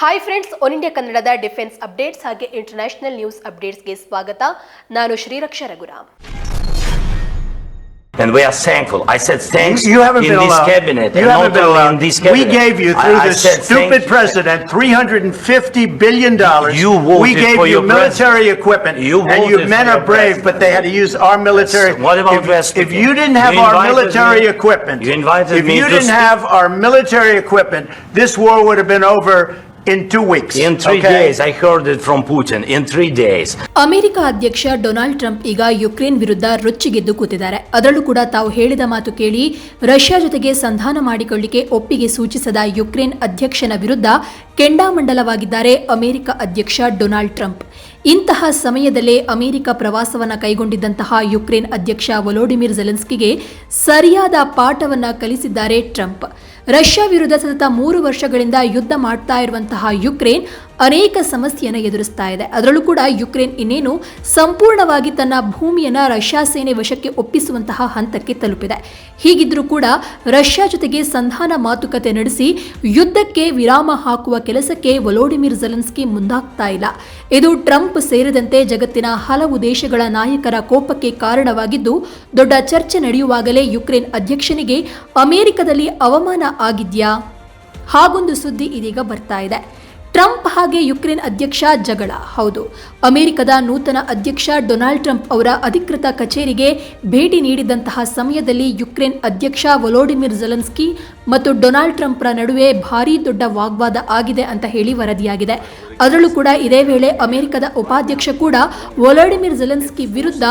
Hi friends one India ಕನ್ನಡದ defence updates ಹಾಗೆ international news ಅಪ್ಡೇಟ್ಸ್ಗೆ ಸ್ವಾಗತ ನಾನು Shriraksha Raghuram And we are thankful. I said thanks You haven't in been this allowed. cabinet. You and haven't not been only allowed. In this We cabinet. gave you, I- through I this said thank stupid you. president, three hundred and fifty billion dollars. You voted We gave for you your military equipment, You and your voted men for are your brave, president. but they had to use our military. Yes. What about If- West If you didn't have You our invited military me- equipment. You invited If me you to didn't speak. have our military equipment, this war would have been over in two weeks. In three okay? days, I heard it from Putin. In three days. America ಅಧ್ಯಕ್ಷ Donald Trump ಈಗ Ukraine ವಿರುದ್ಧ ರೊಚ್ಚಿಗೆದ್ದು ಕೂತಿದ್ದಾರೆ ಅದರಲ್ಲೂ ಕೂಡ ತಾವು ಹೇಳಿದ ಮಾತು ಕೇಳಿ ರಷ್ಯಾ ಜೊತೆಗೆ ಸಂಧಾನ ಮಾಡಿಕೊಳ್ಳಿಕ್ಕೆ ಒಪ್ಪಿಗೆ ಸೂಚಿಸದ ಯುಕ್ರೇನ್ ಅಧ್ಯಕ್ಷನ ವಿರುದ್ಧ ಕೆಂಡಾಮಂಡಲವಾಗಿದ್ದಾರೆ ಅಮೆರಿಕ ಅಧ್ಯಕ್ಷ ಡೊನಾಲ್ಡ್ ಟ್ರಂಪ್ ಇಂತಹ ಸಮಯದಲ್ಲೇ ಅಮೆರಿಕ ಪ್ರವಾಸವನ್ನು ಕೈಗೊಂಡಿದ್ದಂತಹ ಯುಕ್ರೇನ್ ಅಧ್ಯಕ್ಷ ವೊಲೋಡಿಮಿರ್ ಜೆಲೆನ್ಸ್ಕಿಗೆ ಸರಿಯಾದ ಪಾಠವನ್ನು ಕಲಿಸಿದ್ದಾರೆ ಟ್ರಂಪ್. ರಷ್ಯಾ ವಿರುದ್ಧ ಸತತ ಮೂರು ವರ್ಷಗಳಿಂದ ಯುದ್ಧ ಮಾಡ್ತಾ ಇರುವಂತಹ ಯುಕ್ರೇನ್ ಅನೇಕ ಸಮಸ್ಯೆಯನ್ನು ಎದುರಿಸ್ತಾ ಇದೆ. ಅದರಲ್ಲೂ ಕೂಡ ಯುಕ್ರೇನ್ ಇನ್ನೇನು ಸಂಪೂರ್ಣವಾಗಿ ತನ್ನ ಭೂಮಿಯನ್ನು ರಷ್ಯಾ ಸೇನೆ ವಶಕ್ಕೆ ಒಪ್ಪಿಸುವಂತಹ ಹಂತಕ್ಕೆ ತಲುಪಿದೆ. ಹೀಗಿದ್ರೂ ಕೂಡ ರಷ್ಯಾ ಜೊತೆಗೆ ಸಂಧಾನ ಮಾತುಕತೆ ನಡೆಸಿ ಯುದ್ಧಕ್ಕೆ ವಿರಾಮ ಹಾಕುವ ಕೆಲಸಕ್ಕೆ ವೊಲೋಡಿಮಿರ್ ಜೆಲೆನ್ಸ್ಕಿ ಮುಂದಾಗ್ತಾ ಇಲ್ಲ. ಇದು ಟ್ರಂಪ್ ಸೇರಿದಂತೆ ಜಗತ್ತಿನ ಹಲವು ದೇಶಗಳ ನಾಯಕರ ಕೋಪಕ್ಕೆ ಕಾರಣವಾಗಿದ್ದು, ದೊಡ್ಡ ಚರ್ಚೆ ನಡೆಯುವಾಗಲೇ ಯುಕ್ರೇನ್ ಅಧ್ಯಕ್ಷನಿಗೆ ಅಮೆರಿಕದಲ್ಲಿ ಅವಮಾನ ಆಗಿದ್ಯಾ? ಹಾಗೊಂದು ಸುದ್ದಿ ಇದೀಗ ಬರ್ತಾ ಇದೆ. ಟ್ರಂಪ್ ಹಾಗೆ ಯುಕ್ರೇನ್ ಅಧ್ಯಕ್ಷ ಜಗಳ. ಹೌದು, ಅಮೆರಿಕದ ನೂತನ ಅಧ್ಯಕ್ಷ ಡೊನಾಲ್ಡ್ ಟ್ರಂಪ್ ಅವರ ಅಧಿಕೃತ ಕಚೇರಿಗೆ ಭೇಟಿ ನೀಡಿದಂತಹ ಸಮಯದಲ್ಲಿ ಯುಕ್ರೇನ್ ಅಧ್ಯಕ್ಷ ವೊಲೋಡಿಮಿರ್ ಜೆಲೆನ್ಸ್ಕಿ ಮತ್ತು ಡೊನಾಲ್ಡ್ ಟ್ರಂಪ್ರ ನಡುವೆ ಭಾರೀ ದೊಡ್ಡ ವಾಗ್ವಾದ ಆಗಿದೆ ಅಂತ ಹೇಳಿ ವರದಿಯಾಗಿದೆ. ಅದರಲ್ಲೂ ಕೂಡ ಇದೇ ವೇಳೆ ಅಮೆರಿಕದ ಉಪಾಧ್ಯಕ್ಷ ಕೂಡ ವೊಲೋಡಿಮಿರ್ ಜೆಲೆನ್ಸ್ಕಿ ವಿರುದ್ಧ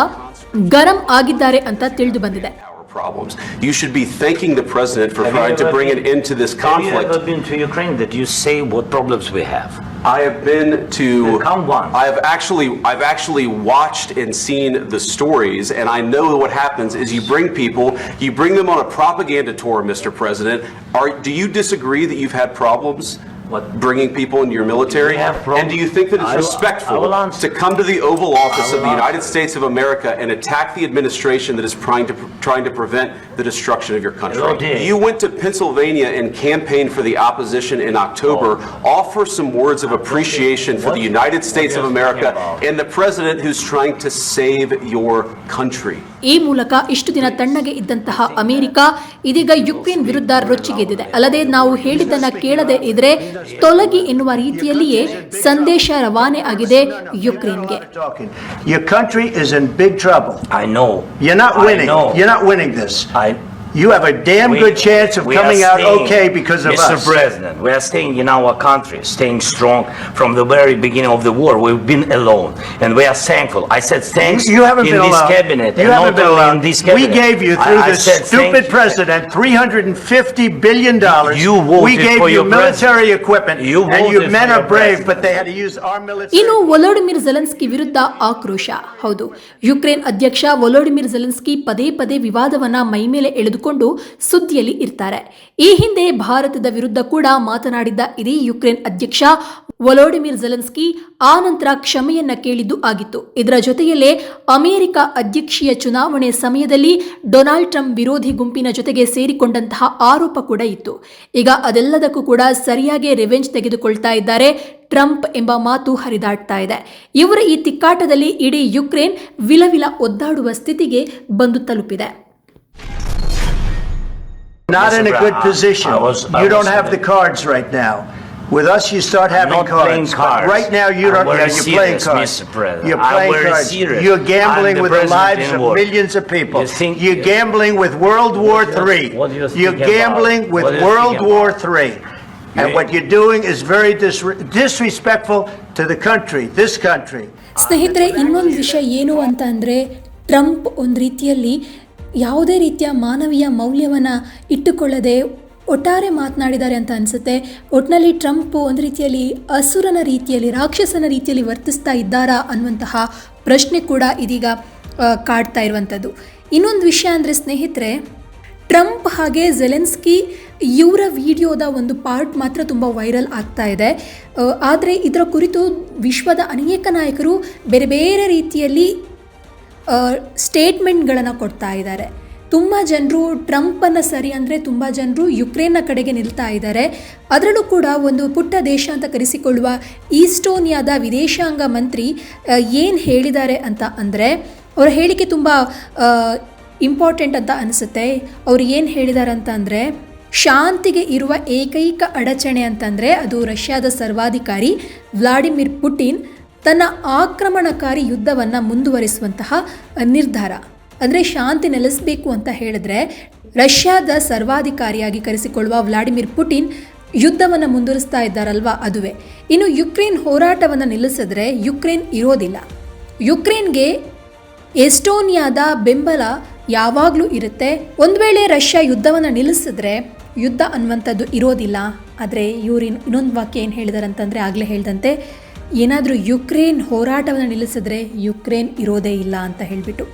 ಗರಂ ಆಗಿದ್ದಾರೆ ಅಂತ ತಿಳಿದು ಬಂದಿದೆ. Problems. You should be thanking the president for Have trying to bring an been- end to this conflict. Have you ever been to Ukraine that you say what problems we have? I have been to. Come on. I have actually, I've actually watched and seen the stories, and I know what happens is you bring people, you bring them on a propaganda tour, Mr. President. Are, do you disagree that you've had problems? What? Bringing people into your military? You have problems. And do you think that it's I will- I respectful will answer. to come to the Oval Office of will the United. States of America and attack the administration that is trying to, trying to prevent the destruction of your country? Dear. You went to Pennsylvania and campaigned for the opposition in October. Offer some words of appreciation for the What- United States of America about? and the president who's trying to save your country. ಈ ಮೂಲಕ ಇಷ್ಟು ದಿನ ತಣ್ಣಗೆ ಇದ್ದಂತಹ America ಇದೀಗ Ukraine ವಿರುದ್ಧ ರೊಚ್ಚಿಗೆದ್ದಿದೆ ಅಲ್ಲದೆ ನಾವು ಹೇಳಿದ್ದನ್ನ ಕೇಳದೆ ಇದ್ರೆ ತೊಲಗಿ ಎನ್ನುವ ರೀತಿಯಲ್ಲಿಯೇ ಸಂದೇಶ ರವಾನೆ ಆಗಿದೆ ಯುಕ್ರೇನ್ಗೆ. Your country is in big trouble. I know. You're not I know. You're not winning this. I. You have a damn We- good chance of we are coming out staying- okay because of Mr. us. President, we are staying in our country, staying strong from the very beginning of the war. We've been alone, and we are thankful. I said thanks You haven't in been this allowed. cabinet, You and haven't not been only allowed. in this We cabinet. gave you, I- through I this said stupid thank you. president, three hundred and fifty billion dollars. You voted We gave for you your military equipment, You and your voted men for are your brave, president. but they had to use our military. ಇನ್ನು ವೊಲೋಡಿಮಿರ್ Zelensky ವಿರುದ್ಧ ಆಕ್ರೋಶ ಹೌದು Ukraine ಅಧ್ಯಕ್ಷ ವೊಲೋಡಿಮಿರ್ Zelensky ಪದೇ ಪದೇ ವಿವಾದವನ್ನ ಮೈಮೇಲೆ ಎಳೆದುಕೊಂಡು ಸುದ್ದಿಯಲ್ಲಿ ಇರ್ತಾರೆ. ಈ ಹಿಂದೆ ಭಾರತದ ವಿರುದ್ಧ ಕೂಡ ಮಾತನಾಡಿದ್ದ ಇದೇ ಯುಕ್ರೇನ್ ಅಧ್ಯಕ್ಷ ವೊಲೋಡಿಮಿರ್ ಜೆಲೆನ್ಸ್ಕಿ ಆ ನಂತರ ಕ್ಷಮೆಯನ್ನ ಕೇಳಿದ್ದು ಆಗಿತ್ತು. ಇದರ ಜೊತೆಯಲ್ಲೇ ಅಮೆರಿಕ ಅಧ್ಯಕ್ಷೀಯ ಚುನಾವಣೆ ಸಮಯದಲ್ಲಿ ಡೊನಾಲ್ಡ್ ಟ್ರಂಪ್ ವಿರೋಧಿ ಗುಂಪಿನ ಜೊತೆಗೆ ಸೇರಿಕೊಂಡಂತಹ ಆರೋಪ ಕೂಡ ಇತ್ತು. ಈಗ ಅದೆಲ್ಲದಕ್ಕೂ ಕೂಡ ಸರಿಯಾಗಿ ರಿವೆಂಜ್ ತೆಗೆದುಕೊಳ್ತಾ ಇದ್ದಾರೆ ಟ್ರಂಪ್ ಎಂಬ ಮಾತು ಹರಿದಾಡ್ತಾ ಇದೆ. ಇವರ ಈ ತಿಕ್ಕಾಟದಲ್ಲಿ ಇಡೀ ಯುಕ್ರೇನ್ ವಿಲವಿಲ ಒದ್ದಾಡುವ ಸ್ಥಿತಿಗೆ ಬಂದು ತಲುಪಿದೆ. Not in a good I- position. I was- I You don't was- have the cards right now. With us, you start having not playing cards. cards. But right now, you I'm don't, very yeah, you're playing serious, cards. Mr. President. You're I'm playing very cards. serious. You're gambling I'm the with the president lives in of war. millions of people. You think- You're gambling with World War What do you- III. what do you You're think about? gambling with What do you World think War about? III. And You- what you're doing is very disre- disrespectful to the country, this country. ಸ್ನೇಹಿತರೆ ಇನ್ನೊಂದು ವಿಷಯ ಏನು ಅಂತ ಅಂದರೆ Trump ಒಂದು ರೀತಿಯಲ್ಲಿ ಯಾವುದೇ ರೀತಿಯ ಮಾನವೀಯ ಮೌಲ್ಯವನ್ನು ಇಟ್ಟುಕೊಳ್ಳದೆ ಒಟ್ಟಾರೆ ಮಾತನಾಡಿದ್ದಾರೆ ಅಂತ ಅನಿಸುತ್ತೆ. ಒಟ್ಟಿನಲ್ಲಿ ಟ್ರಂಪ್ ಒಂದು ರೀತಿಯಲ್ಲಿ ಅಸುರನ ರೀತಿಯಲ್ಲಿ, ರಾಕ್ಷಸನ ರೀತಿಯಲ್ಲಿ ವರ್ತಿಸ್ತಾ ಇದ್ದಾರಾ ಅನ್ನುವಂತಹ ಪ್ರಶ್ನೆ ಕೂಡ ಇದೀಗ ಕಾಡ್ತಾ ಇರುವಂಥದ್ದು. ಇನ್ನೊಂದು ವಿಷಯ ಅಂದರೆ ಸ್ನೇಹಿತರೆ, ಟ್ರಂಪ್ ಹಾಗೆ ಜೆಲೆನ್ಸ್ಕಿ ಇವರ ವಿಡಿಯೋದ ಒಂದು ಪಾರ್ಟ್ ಮಾತ್ರ ತುಂಬ ವೈರಲ್ ಆಗ್ತಾ ಇದೆ. ಆದರೆ ಇದರ ಕುರಿತು ವಿಶ್ವದ ಅನೇಕ ನಾಯಕರು ಬೇರೆ ಬೇರೆ ರೀತಿಯಲ್ಲಿ ಸ್ಟೇಟ್ಮೆಂಟ್ಗಳನ್ನು ಕೊಡ್ತಾ ಇದ್ದಾರೆ. ತುಂಬ ಜನರು ಟ್ರಂಪನ್ನು ಸರಿ ಅಂದರೆ ತುಂಬ ಜನರು ಯುಕ್ರೇನ್ನ ಕಡೆಗೆ ನಿಲ್ತಾ ಇದ್ದಾರೆ. ಅದರಲ್ಲೂ ಕೂಡ ಒಂದು ಪುಟ್ಟ ದೇಶ ಅಂತ ಕರೆಸಿಕೊಳ್ಳುವ ಈಸ್ಟೋನಿಯಾದ ವಿದೇಶಾಂಗ ಮಂತ್ರಿ ಏನು ಹೇಳಿದ್ದಾರೆ ಅಂತ ಅಂದರೆ, ಅವರ ಹೇಳಿಕೆ ತುಂಬ ಇಂಪಾರ್ಟೆಂಟ್ ಅಂತ ಅನಿಸುತ್ತೆ. ಅವ್ರು ಏನು ಹೇಳಿದ್ದಾರೆ ಅಂತ ಅಂದರೆ, ಶಾಂತಿಗೆ ಇರುವ ಏಕೈಕ ಅಡಚಣೆ ಅಂತಂದರೆ ಅದು ರಷ್ಯಾದ ಸರ್ವಾಧಿಕಾರಿ ವ್ಲಾಡಿಮಿರ್ ಪುಟಿನ್ ತನ್ನ ಆಕ್ರಮಣಕಾರಿ ಯುದ್ಧವನ್ನು ಮುಂದುವರಿಸುವಂತಹ ನಿರ್ಧಾರ. ಅಂದರೆ ಶಾಂತಿ ನೆಲೆಸಬೇಕು ಅಂತ ಹೇಳಿದ್ರೆ ರಷ್ಯಾದ ಸರ್ವಾಧಿಕಾರಿಯಾಗಿ ಕರೆಸಿಕೊಳ್ಳುವ ವ್ಲಾಡಿಮಿರ್ ಪುಟಿನ್ ಯುದ್ಧವನ್ನು ಮುಂದುವರಿಸ್ತಾ ಇದ್ದಾರಲ್ವಾ ಅದುವೇ. ಇನ್ನು ಯುಕ್ರೇನ್ ಹೋರಾಟವನ್ನು ನಿಲ್ಲಿಸಿದ್ರೆ ಯುಕ್ರೇನ್ ಇರೋದಿಲ್ಲ. ಯುಕ್ರೇನ್ಗೆ ಎಸ್ಟೋನಿಯಾದ ಬೆಂಬಲ ಯಾವಾಗಲೂ ಇರುತ್ತೆ. ಒಂದು ವೇಳೆ ರಷ್ಯಾ ಯುದ್ಧವನ್ನು ನಿಲ್ಲಿಸಿದ್ರೆ ಯುದ್ಧ ಅನ್ನುವಂಥದ್ದು ಇರೋದಿಲ್ಲ. ಆದರೆ ಇವರು ಇನ್ ಇನ್ನೊಂದು ವಾಕ್ಯ ಏನು ಹೇಳಿದಾರೆ ಅಂತಂದರೆ ಆಗಲೇ ಹೇಳಿದಂತೆ ಏನಾದರೂ ಯುಕ್ರೇನ್ ಹೋರಾಟವನ್ನು ನಿಲ್ಲಿಸಿದ್ರೆ ಯುಕ್ರೇನ್ ಇರೋದೇ ಇಲ್ಲ ಅಂತ ಹೇಳಿಬಿಟ್ಟು.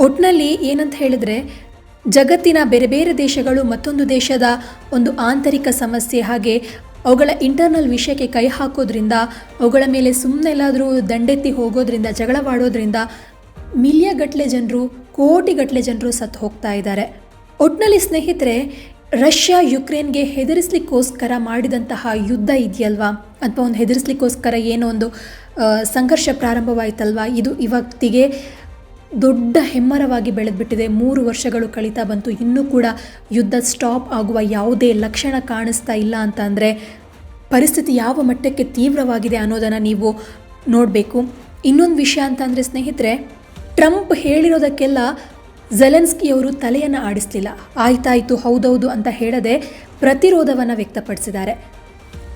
ಒಟ್ಟಿನಲ್ಲಿ ಏನಂತ ಹೇಳಿದರೆ, ಜಗತ್ತಿನ ಬೇರೆ ಬೇರೆ ದೇಶಗಳು ಮತ್ತೊಂದು ದೇಶದ ಒಂದು ಆಂತರಿಕ ಸಮಸ್ಯೆ ಹಾಗೆ ಅವುಗಳ ಇಂಟರ್ನಲ್ ವಿಷಯಕ್ಕೆ ಕೈ ಹಾಕೋದ್ರಿಂದ, ಅವುಗಳ ಮೇಲೆ ಸುಮ್ಮನೆಲ್ಲಾದರೂ ದಂಡೆತ್ತಿ ಹೋಗೋದ್ರಿಂದ ಜಗಳವಾಡೋದ್ರಿಂದ ಮಿಲಿಯಗಟ್ಟಲೆ ಜನರು, ಕೋಟಿಗಟ್ಟಲೆ ಜನರು ಸತ್ತು ಹೋಗ್ತಾ ಇದ್ದಾರೆ. ಒಟ್ಟಿನಲ್ಲಿ ಸ್ನೇಹಿತರೆ, ರಷ್ಯಾ ಯುಕ್ರೇನ್ಗೆ ಹೆದರಿಸ್ಲಿಕ್ಕೋಸ್ಕರ ಮಾಡಿದಂತಹ ಯುದ್ಧ ಇದೆಯಲ್ವಾ? ಅಥವಾ ಒಂದು ಹೆದರಿಸ್ಲಿಕ್ಕೋಸ್ಕರ ಏನೋ ಒಂದು ಸಂಘರ್ಷ ಪ್ರಾರಂಭವಾಯಿತಲ್ವ? ಇದು ಇವತ್ತಿಗೆ ದೊಡ್ಡ ಹೆಮ್ಮರವಾಗಿ ಬೆಳೆದ್ಬಿಟ್ಟಿದೆ. ಮೂರು ವರ್ಷಗಳು ಕಳೀತಾ ಬಂತು. ಇನ್ನೂ ಕೂಡ ಯುದ್ಧ ಸ್ಟಾಪ್ ಆಗುವ ಯಾವುದೇ ಲಕ್ಷಣ ಕಾಣಿಸ್ತಾ ಇಲ್ಲ ಅಂತ ಅಂದರೆ, ಪರಿಸ್ಥಿತಿ ಯಾವ ಮಟ್ಟಕ್ಕೆ ತೀವ್ರವಾಗಿದೆ ಅನ್ನೋದನ್ನು ನೀವು ನೋಡಬೇಕು. ಇನ್ನೊಂದು ವಿಷಯ ಅಂತ ಅಂದರೆ ಸ್ನೇಹಿತರೆ, ಟ್ರಂಪ್ ಹೇಳಿರೋದಕ್ಕೆಲ್ಲ ಜೆಲೆನ್ಸ್ಕಿಯವರು ತಲೆಯನ್ನು ಆಡಿಸ್ಲಿಲ್ಲ. ಆಯ್ತಾಯಿತು, ಹೌದೌದು ಅಂತ ಹೇಳದೆ ಪ್ರತಿರೋಧವನ್ನು ವ್ಯಕ್ತಪಡಿಸಿದ್ದಾರೆ.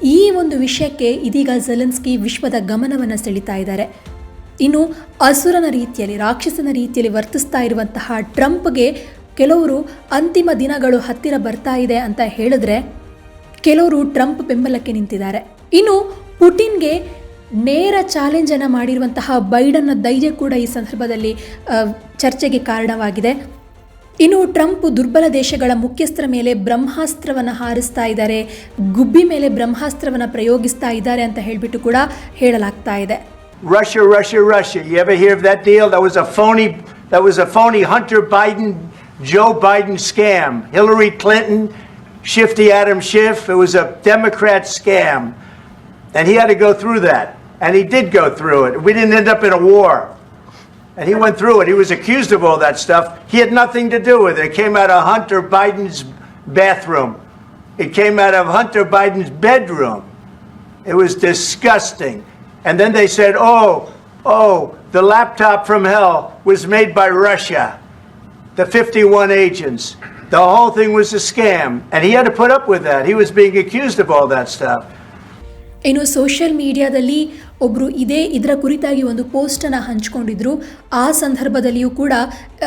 ಈ ಒಂದು ವಿಷಯಕ್ಕೆ ಇದೀಗ ಝೆಲೆನ್ಸ್ಕಿ ವಿಶ್ವದ ಗಮನವನ್ನು ಸೆಳೀತಾ ಇದ್ದಾರೆ. ಇನ್ನು ಅಸುರನ ರೀತಿಯಲ್ಲಿ, ರಾಕ್ಷಸನ ರೀತಿಯಲ್ಲಿ ವರ್ತಿಸ್ತಾ ಇರುವಂತಹ ಟ್ರಂಪ್ಗೆ ಕೆಲವರು ಅಂತಿಮ ದಿನಗಳು ಹತ್ತಿರ ಬರ್ತಾ ಇದೆ ಅಂತ ಹೇಳಿದ್ರೆ ಕೆಲವರು ಟ್ರಂಪ್ ಬೆಂಬಲಕ್ಕೆ ನಿಂತಿದ್ದಾರೆ. ಇನ್ನು ಪುಟಿನ್ಗೆ ನೇರ ಚಾಲೆಂಜನ್ನು ಮಾಡಿರುವಂತಹ ಬೈಡನ್ನ ಧೈರ್ಯ ಕೂಡ ಈ ಸಂದರ್ಭದಲ್ಲಿ ಚರ್ಚೆಗೆ ಕಾರಣವಾಗಿದೆ. ಇನ್ನು ಟ್ರಂಪ್ ದುರ್ಬಲ ದೇಶಗಳ ಮುಖ್ಯಸ್ಥರ ಮೇಲೆ ಬ್ರಹ್ಮಾಸ್ತ್ರವನ್ನು ಹಾರಿಸ್ತಾ ಇದ್ದಾರೆ ಗುಬ್ಬಿ ಮೇಲೆ ಬ್ರಹ್ಮಾಸ್ತ್ರವನ್ನು ಪ್ರಯೋಗಿಸ್ತಾ ಇದ್ದಾರೆ ಅಂತ ಹೇಳಿಬಿಟ್ಟು ಕೂಡ ಹೇಳಲಾಗ್ತಾ ಇದೆ Russia, Russia, Russia. You ever hear of that deal? That was a phony, that was a phony Hunter Biden, Joe Biden scam. Hillary Clinton, Shifty Adam Schiff. It was a Democrat scam. And he had to go through that. And he did go through it. We didn't end up in a war. And he went through it. He was accused of all that stuff. He had nothing to do with it. It came out of Hunter Biden's bathroom. It came out of Hunter Biden's bedroom. It was disgusting. And then they said, oh, oh, the laptop from hell was made by Russia, the 51 agents. The whole thing was a scam. And he had to put up with that. He was being accused of all that stuff. ಇನ್ನು social ಮೀಡಿಯಾದಲ್ಲಿ ಒಬ್ಬರು ಇದೇ ಇದರ ಕುರಿತಾಗಿ ಒಂದು ಪೋಸ್ಟನ್ನು ಹಂಚ್ಕೊಂಡಿದ್ರು. ಆ ಸಂದರ್ಭದಲ್ಲಿಯೂ ಕೂಡ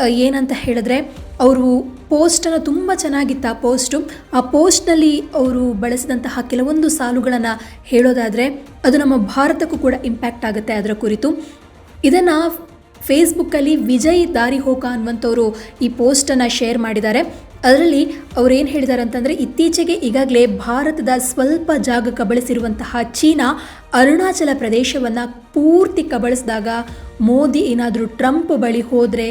ಏನಂತ ಹೇಳಿದ್ರೆ, ಅವರು ಪೋಸ್ಟನ್ನು ತುಂಬ ಚೆನ್ನಾಗಿತ್ತು ಆ ಪೋಸ್ಟು ಆ ಪೋಸ್ಟ್ನಲ್ಲಿ ಅವರು ಬಳಸಿದಂತಹ ಕೆಲವೊಂದು ಸಾಲುಗಳನ್ನು ಹೇಳೋದಾದರೆ, ಅದು ನಮ್ಮ ಭಾರತಕ್ಕೂ ಕೂಡ ಇಂಪ್ಯಾಕ್ಟ್ ಆಗುತ್ತೆ ಅದರ ಕುರಿತು. ಇದನ್ನು ಫೇಸ್ಬುಕ್ಕಲ್ಲಿ ವಿಜಯ್ ದಾರಿಹೋಕ ಅನ್ನುವಂಥವರು ಈ ಪೋಸ್ಟನ್ನು ಶೇರ್ ಮಾಡಿದ್ದಾರೆ. ಅದರಲ್ಲಿ ಅವ್ರು ಏನು ಹೇಳಿದ್ದಾರೆ ಅಂತಂದರೆ ಇತ್ತೀಚೆಗೆ ಈಗಾಗಲೇ ಭಾರತದ ಸ್ವಲ್ಪ ಜಾಗ ಕಬಳಿಸಿರುವಂತಹ ಚೀನಾ ಅರುಣಾಚಲ ಪ್ರದೇಶವನ್ನು ಪೂರ್ತಿ ಕಬಳಿಸಿದಾಗ ಮೋದಿ ಏನಾದರೂ ಟ್ರಂಪ್ ಬಳಿ ಹೋದರೆ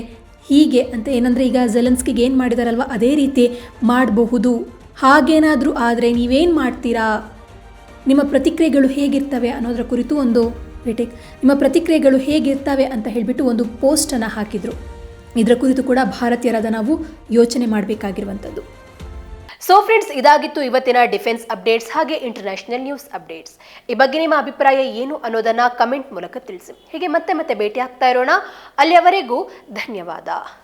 ಹೀಗೆ ಅಂತ, ಏನಂದರೆ ಈಗ ಜೆಲೆನ್ಸ್ಕಿಗೆ ಏನು ಮಾಡಿದಾರಲ್ವ, ಅದೇ ರೀತಿ ಮಾಡಬಹುದು. ಹಾಗೇನಾದರೂ ಆದರೆ ನೀವೇನು ಮಾಡ್ತೀರಾ? ನಿಮ್ಮ ಪ್ರತಿಕ್ರಿಯೆಗಳು ಹೇಗಿರ್ತವೆ ಅನ್ನೋದರ ಕುರಿತು ಒಂದು ವೇಟೆಕ್ ನಿಮ್ಮ ಪ್ರತಿಕ್ರಿಯೆಗಳು ಹೇಗಿರ್ತವೆ ಅಂತ ಹೇಳಿಬಿಟ್ಟು ಒಂದು ಪೋಸ್ಟನ್ನು ಹಾಕಿದರು. ಇದರ ಕುರಿತು ಕೂಡ ಭಾರತೀಯರಾದ ನಾವು ಯೋಚನೆ ಮಾಡಬೇಕಾಗಿರುವಂಥದ್ದು. ಸೊ ಫ್ರೆಂಡ್ಸ್ ಇದಾಗಿತ್ತು ಇವತ್ತಿನ ಡಿಫೆನ್ಸ್ ಅಪ್ಡೇಟ್ಸ್ ಹಾಗೆ ಇಂಟರ್ನ್ಯಾಷನಲ್ ನ್ಯೂಸ್ ಅಪ್ಡೇಟ್ಸ್. ಈ ಬಗ್ಗೆ ನಿಮ್ಮ ಅಭಿಪ್ರಾಯ ಏನು ಅನ್ನೋದನ್ನು ಕಮೆಂಟ್ ಮೂಲಕ ತಿಳಿಸಿ. ಹೀಗೆ ಮತ್ತೆ ಮತ್ತೆ ಭೇಟಿ ಆಗ್ತಾ ಇರೋಣ. ಅಲ್ಲಿಯವರೆಗೂ ಧನ್ಯವಾದ.